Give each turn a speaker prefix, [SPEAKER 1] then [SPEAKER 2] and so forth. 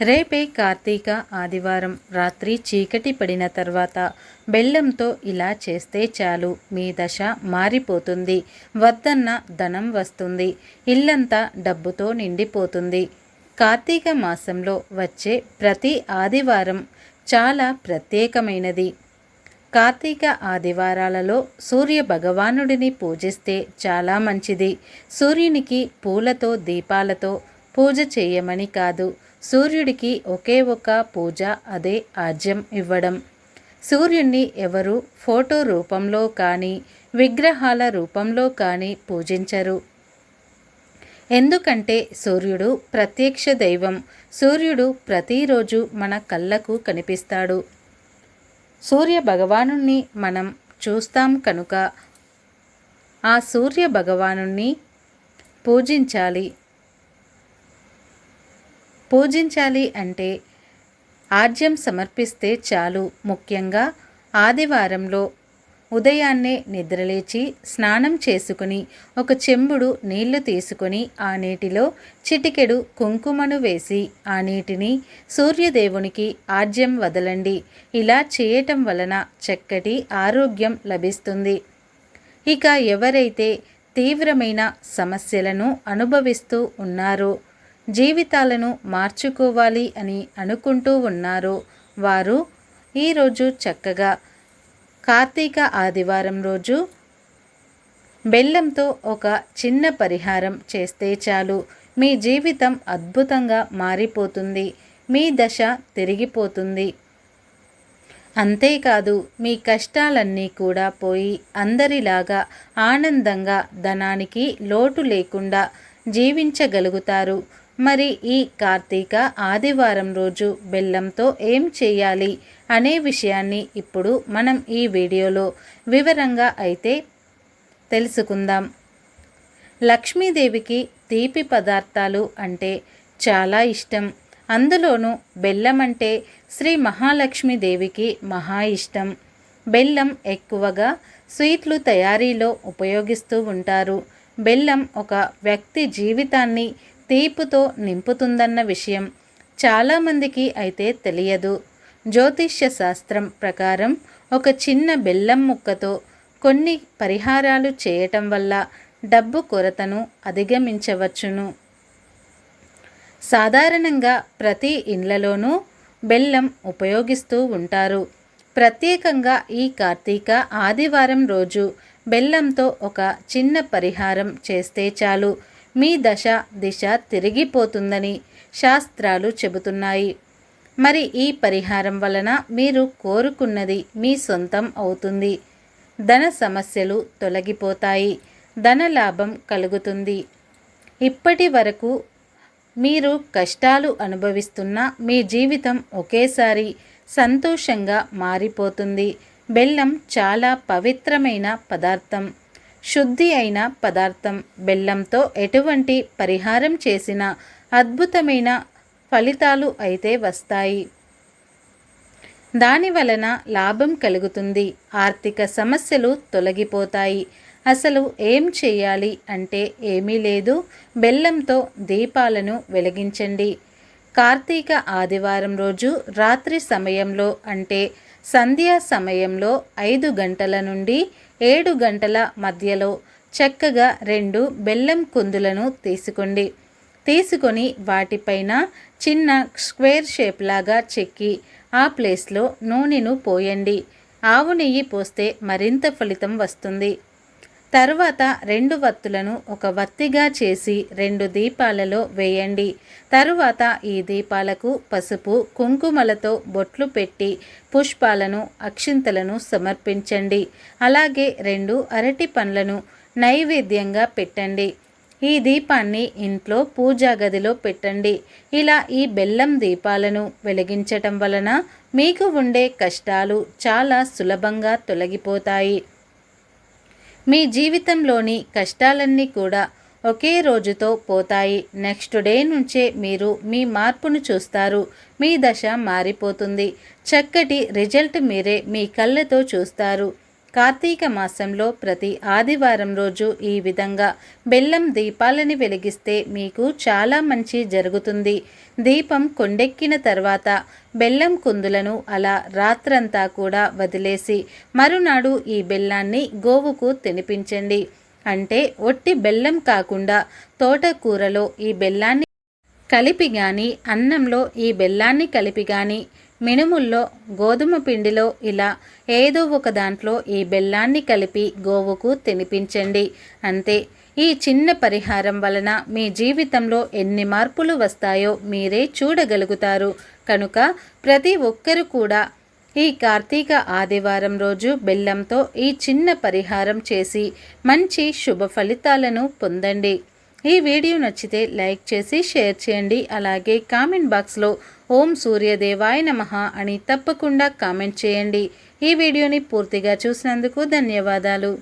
[SPEAKER 1] రేపే కార్తీక ఆదివారం. రాత్రి చీకటి పడిన తర్వాత బెల్లంతో ఇలా చేస్తే చాలు. మీ దశ మారిపోతుంది. వద్దన్న ధనం వస్తుంది. ఇల్లంతా డబ్బుతో నిండిపోతుంది. కార్తీక మాసంలో వచ్చే ప్రతి ఆదివారం చాలా ప్రత్యేకమైనది. కార్తీక ఆదివారాలలో సూర్య భగవానుడిని పూజిస్తే చాలా మంచిది. సూర్యునికి పూలతో దీపాలతో పూజ చేయమని కాదు. సూర్యుడికి ఒకే ఒక పూజ అదే ఆజ్యం ఇవ్వడం. సూర్యుణ్ణి ఎవరు ఫోటో రూపంలో కానీ విగ్రహాల రూపంలో కానీ పూజించరు. ఎందుకంటే సూర్యుడు ప్రత్యక్ష దైవం. సూర్యుడు ప్రతిరోజు మన కళ్ళకు కనిపిస్తాడు. సూర్య భగవాను మనం చూస్తాం కనుక ఆ సూర్య భగవాను పూజించాలి. పూజించాలి అంటే ఆర్జ్యం సమర్పిస్తే చాలు. ముఖ్యంగా ఆదివారంలో ఉదయాన్నే నిద్రలేచి స్నానం చేసుకుని ఒక చెంబుడు నీళ్ళు తీసుకుని ఆ నీటిలో చిటికెడు కుంకుమను వేసి ఆ నీటిని సూర్యదేవునికి ఆజ్యం వదలండి. ఇలా చేయటం వలన చక్కటి ఆరోగ్యం లభిస్తుంది. ఇక ఎవరైతే తీవ్రమైన సమస్యలను అనుభవిస్తూ ఉన్నారో జీవితాలను మార్చుకోవాలి అని అనుకుంటూ ఉన్నారో వారు ఈరోజు చక్కగా కార్తీక ఆదివారం రోజు బెల్లంతో ఒక చిన్న పరిహారం చేస్తే చాలు. మీ జీవితం అద్భుతంగా మారిపోతుంది. మీ దశ తిరిగిపోతుంది. అంతేకాదు మీ కష్టాలన్నీ కూడా పోయి అందరిలాగా ఆనందంగా ధనానికి లోటు లేకుండా జీవించగలుగుతారు. మరి ఈ కార్తీక ఆదివారం రోజు బెల్లంతో ఏం చేయాలి అనే విషయాన్ని ఇప్పుడు మనం ఈ వీడియోలో వివరంగా అయితే తెలుసుకుందాం. లక్ష్మీదేవికి తీపి పదార్థాలు అంటే చాలా ఇష్టం. అందులోనూ బెల్లం అంటే శ్రీ మహాలక్ష్మీదేవికి మహా ఇష్టం. బెల్లం ఎక్కువగా స్వీట్లు తయారీలో ఉపయోగిస్తూ ఉంటారు. బెల్లం ఒక వ్యక్తి జీవితాన్ని తీపుతో నింపుతుందన్న విషయం చాలామందికి అయితే తెలియదు. జ్యోతిష్య శాస్త్రం ప్రకారం ఒక చిన్న బెల్లం ముక్కతో కొన్ని పరిహారాలు చేయటం వల్ల డబ్బు కొరతను అధిగమించవచ్చును. సాధారణంగా ప్రతి ఇండ్లలోనూ బెల్లం ఉపయోగిస్తూ ఉంటారు. ప్రత్యేకంగా ఈ కార్తీక ఆదివారం రోజు బెల్లంతో ఒక చిన్న పరిహారం చేస్తే చాలు. మీ దశ దిశ తిరిగిపోతుందని శాస్త్రాలు చెబుతున్నాయి. మరి ఈ పరిహారం వలన మీరు కోరుకున్నది మీ సొంతం అవుతుంది. ధన సమస్యలు తొలగిపోతాయి. ధన లాభం కలుగుతుంది. ఇప్పటి వరకు మీరు కష్టాలు అనుభవిస్తున్న మీ జీవితం ఒకేసారి సంతోషంగా మారిపోతుంది. బెల్లం చాలా పవిత్రమైన పదార్థం. శుద్ధి అయిన పదార్థం బెల్లంతో ఎటువంటి పరిహారం చేసిన అద్భుతమైన ఫలితాలు అయితే వస్తాయి. దాని వలన లాభం కలుగుతుంది. ఆర్థిక సమస్యలు తొలగిపోతాయి. అసలు ఏం చేయాలి అంటే ఏమీ లేదు. బెల్లంతో దీపాలను వెలిగించండి. కార్తీక ఆదివారం రోజు రాత్రి సమయంలో అంటే సంధ్యా సమయంలో ఐదు గంటల నుండి ఏడు గంటల మధ్యలో చక్కగా రెండు బెల్లం కుందులను తీసుకోండి. తీసుకొని వాటిపైన చిన్న స్క్వేర్ షేప్ లాగా చెక్కి ఆ ప్లేస్లో నూనెను పోయండి. ఆవు నెయ్యి పోస్తే మరింత ఫలితం వస్తుంది. తర్వాత రెండు వత్తులను ఒక వత్తిగా చేసి రెండు దీపాలలో వేయండి. తరువాత ఈ దీపాలకు పసుపు కుంకుమలతో బొట్లు పెట్టి పుష్పాలను అక్షింతలను సమర్పించండి. అలాగే రెండు అరటి పండ్లను నైవేద్యంగా పెట్టండి. ఈ దీపాన్ని ఇంట్లో పూజా గదిలో పెట్టండి. ఇలా ఈ బెల్లం దీపాలను వెలిగించటం వలన మీకు ఉండే కష్టాలు చాలా సులభంగా తొలగిపోతాయి. మీ జీవితంలోని కష్టాలన్నీ కూడా ఒకే రోజుతో పోతాయి. నెక్స్ట్ డే నుంచే మీరు మీ మార్పును చూస్తారు. మీ దశ మారిపోతుంది. చక్కటి రిజల్ట్ మీరే మీ కళ్ళతో చూస్తారు. కార్తీక మాసంలో ప్రతి ఆదివారం రోజు ఈ విధంగా బెల్లం దీపాలని వెలిగిస్తే మీకు చాలా మంచి జరుగుతుంది. దీపం కొండెక్కిన తర్వాత బెల్లం కుందులను అలా రాత్రంతా కూడా వదిలేసి మరునాడు ఈ బెల్లాన్ని గోవుకు తినిపించండి. అంటే ఒట్టి బెల్లం కాకుండా తోటకూరలో ఈ బెల్లాన్ని కలిపి గాని అన్నంలో ఈ బెల్లాన్ని కలిపి గాని మినుముల్లో గోధుమ పిండిలో ఇలా ఏదో ఒక దాంట్లో ఈ బెల్లాన్ని కలిపి గోవుకు తినిపించండి. అంతే. ఈ చిన్న పరిహారం వలన మీ జీవితంలో ఎన్ని మార్పులు వస్తాయో మీరే చూడగలుగుతారు. కనుక ప్రతి ఒక్కరు కూడా ఈ కార్తీక ఆదివారం రోజు బెల్లంతో ఈ చిన్న పరిహారం చేసి మంచి శుభ ఫలితాలను పొందండి. ఈ వీడియో నచ్చితే లైక్ చేసి షేర్ చేయండి. అలాగే కామెంట్ బాక్స్లో ఓం సూర్యదేవాయ నమ అని తప్పకుండా కామెంట్ చేయండి. ఈ వీడియోని పూర్తిగా చూసినందుకు ధన్యవాదాలు.